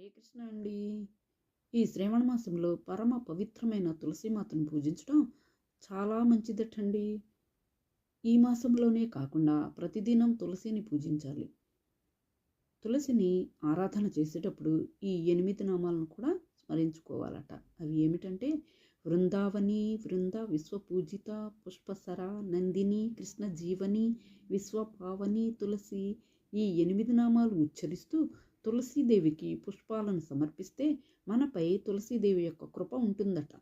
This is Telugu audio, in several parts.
హరే కృష్ణ అండి. ఈ శ్రావణ మాసంలో పరమ పవిత్రమైన తులసిమాతను పూజించడం చాలా మంచిదటండి. ఈ మాసంలోనే కాకుండా ప్రతిదినం తులసిని పూజించాలి. తులసిని ఆరాధన చేసేటప్పుడు ఈ ఎనిమిది నామాలను కూడా స్మరించుకోవాలట. అవి ఏమిటంటే వృందావని వృంద విశ్వపూజిత పుష్పసర నందిని కృష్ణ జీవని విశ్వపావని తులసి ఈ ఎనిమిది నామాలు ఉచ్చరిస్తూ తులసీదేవికి పుష్పాలను సమర్పిస్తే మనపై తులసీదేవి యొక్క కృప ఉంటుందట.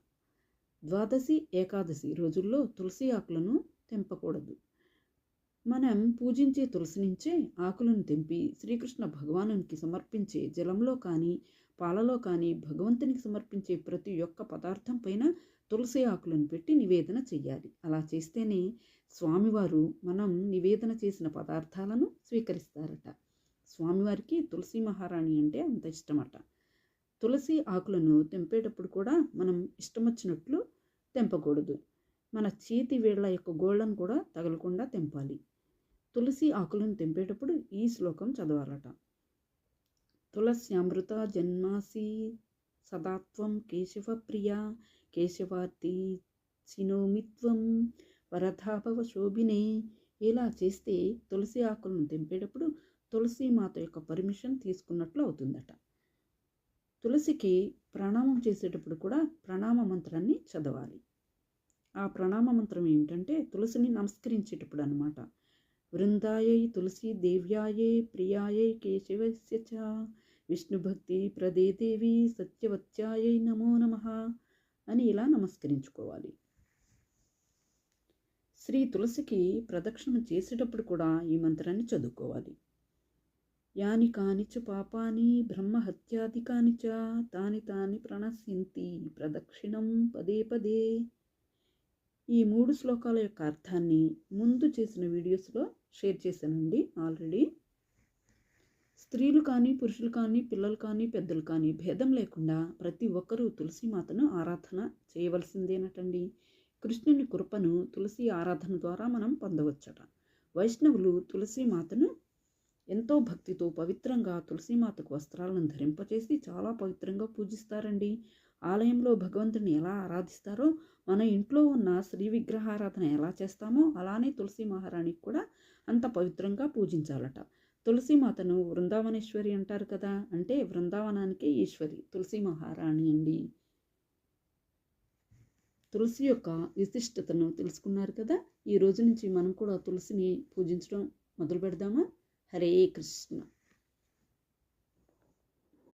ద్వాదశి ఏకాదశి రోజుల్లో తులసి ఆకులను తెంపకూడదు. మనం పూజించే తులసి నుంచే ఆకులను తెంపి శ్రీకృష్ణ భగవానునికి సమర్పించే జలంలో కానీ పాలలో కానీ భగవంతునికి సమర్పించే ప్రతి ఒక్క పదార్థం పైన తులసి ఆకులను పెట్టి నివేదన చేయాలి అలా చేస్తేనే స్వామివారు మనం నివేదన చేసిన పదార్థాలను స్వీకరిస్తారట. స్వామివారికి తులసి మహారాణి అంటే అంత ఇష్టమట. తులసి ఆకులను తెంపేటప్పుడు కూడా మనం ఇష్టం వచ్చినట్లు తెంపకూడదు. మన చేతి వేళ్ళ యొక్క గోళ్ళను కూడా తగలకుండా తెంపాలి. తులసి ఆకులను తెంపేటప్పుడు ఈ శ్లోకం చదవాలట. తులస్యామృత జన్మాసి సదాత్వం కేశవ ప్రియ కేశవార్తి చినోమిత్వం వరధాభవ శోభినే. ఇలా చేస్తే తులసి ఆకులను తెంపేటప్పుడు తులసి మాత యొక్క పర్మిషన్ తీసుకున్నట్లు అవుతుందట. తులసికి ప్రణామం చేసేటప్పుడు కూడా ప్రణామ మంత్రాన్ని చదవాలి. ఆ ప్రణామ మంత్రం ఏమిటంటే తులసిని నమస్కరించేటప్పుడు అనమాట వృందాయై తులసి దేవ్యాయై ప్రియాయై కేశవస్య చ విష్ణుభక్తి ప్రదే దేవి సత్యవత్యాయై నమో నమ అని ఇలా నమస్కరించుకోవాలి. శ్రీ తులసికి ప్రదక్షిణ చేసేటప్పుడు కూడా ఈ మంత్రాన్ని చదువుకోవాలి. యాని కానిచ పాపాని బ్రహ్మహత్యాదికాని చ తాని తాని ప్రణశ్యంతి ప్రదక్షిణం పదే పదే. ఈ మూడు శ్లోకాల యొక్క అర్థాన్ని ముందు చేసిన వీడియోస్లో షేర్ చేశానండి ఆల్రెడీ. స్త్రీలు కానీ పురుషులు కానీ పిల్లలు కానీ పెద్దలు కానీ భేదం లేకుండా ప్రతి ఒక్కరూ తులసి మాతను ఆరాధన చేయవలసిందేనటండి. కృష్ణుని కృపను తులసి ఆరాధన ద్వారా మనం పొందవచ్చట. వైష్ణవులు తులసి మాతను ఎంతో భక్తితో పవిత్రంగా తులసీమాతకు వస్త్రాలను ధరింపచేసి చాలా పవిత్రంగా పూజిస్తారండి. ఆలయంలో భగవంతుని ఎలా ఆరాధిస్తారో మన ఇంట్లో ఉన్న శ్రీ విగ్రహారాధన ఎలా చేస్తామో అలానే తులసి మహారాణికి కూడా అంత పవిత్రంగా పూజించాలట. తులసీమాతను వృందావనేశ్వరి అంటారు కదా అంటే బృందావనానికే ఈశ్వరి తులసి మహారాణి అండి. తులసి యొక్క విశిష్టతను తెలుసుకున్నారు కదా ఈ రోజు నుంచి మనం కూడా తులసిని పూజించడం మొదలు పెడదామా హరే కృష్ణ